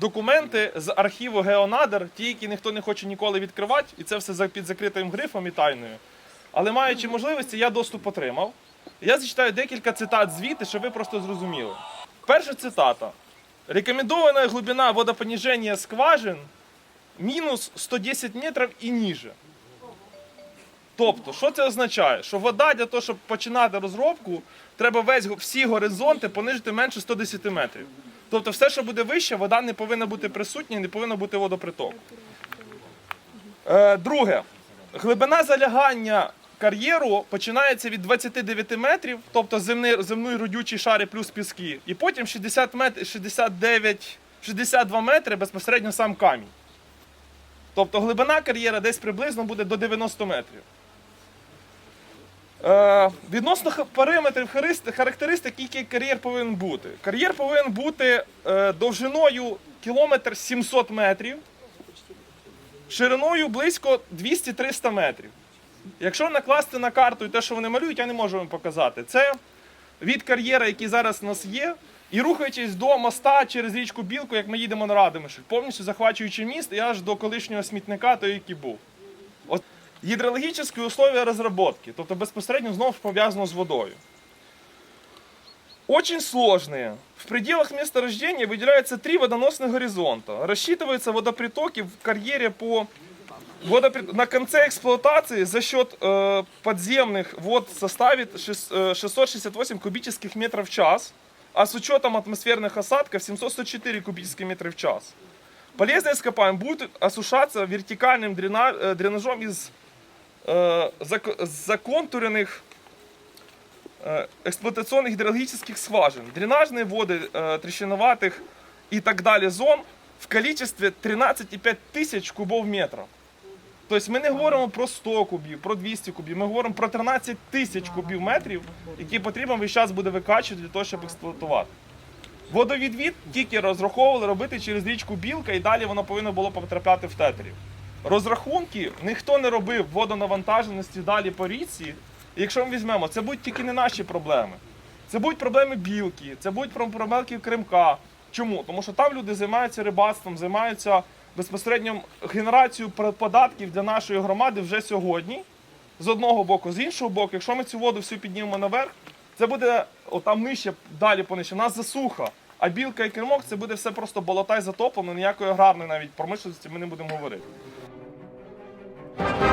документи з архіву Геонадер, ті, які ніхто не хоче ніколи відкривати, і це все під закритим грифом і тайною. Але маючи можливості, я доступ отримав. Я зачитаю декілька цитат звідти, щоб ви просто зрозуміли. Перша цитата. Рекомендована глибина водопоніження скважин мінус 110 метрів і ніже. Тобто, що це означає? Що вода для того, щоб починати розробку, треба весь всі горизонти понижити менше 110 метрів. Тобто, все, що буде вище, вода не повинна бути присутня не повинна бути водоприток. Е, друге, глибина залягання кар'єру починається від 29 метрів, тобто земний родючий шари плюс піски, і потім 60 мет, 69, 62 метри безпосередньо сам камінь. Тобто глибина кар'єра десь приблизно буде до 90 метрів. Е, відносно параметрів характеристик, який кар'єр повинен бути. Кар'єр повинен бути е, довжиною кілометр 700 метрів, шириною близько 200-300 метрів. Якщо накласти на карту і те, що вони малюють, я не можу вам показати. Це від кар'єра, який зараз у нас є, і рухаючись до моста через річку Білку, як ми їдемо на Радомишль, повністю захвачуючи міст і аж до колишнього смітника, той, який був. От гідрологічні условия розробки, тобто безпосередньо знову ж пов'язано з водою. Очень сложные. В пределах месторождения выделяются три водоносных горизонта. Рассчитываются водопритоки в карьере по водопри- на конце эксплуатации за счет э, подземных вод составит шест- э, 668 кубических метров в час, а с учетом атмосферных осадков 704 кубических метра в час. Полезные ископаемые будут осушаться вертикальным дрена- э, дренажом из э, зак- законтуренных э, эксплуатационных гидрологических скважин. Дренажные воды э, трещиноватых и так далее зон в количестве 13,5 тисяч кубов метра. Тобто ми не говоримо про 100 кубів, про 200 кубів, ми говоримо про 13 тисяч кубів метрів, які потрібно весь час буде викачувати для того, щоб експлуатувати. Водовідвід тільки розраховували робити через річку Білка і далі воно повинно було потрапляти в тетерів. Розрахунки ніхто не робив водонавантаженості далі по річці. Якщо ми візьмемо, це будуть тільки не наші проблеми. Це будуть проблеми білки, це будуть про- проблемки Кримка. Чому? Тому що там люди займаються рибацтвом, займаються безпосередньо генерацією податків для нашої громади вже сьогодні. З одного боку, з іншого боку, якщо ми цю воду всю піднімемо наверх, це буде отам нижче, далі понижче. У нас засуха. А білка і кремок це буде все просто болота й затоплено, ніякої аграрної навіть промишленості ми не будемо говорити. Thank you.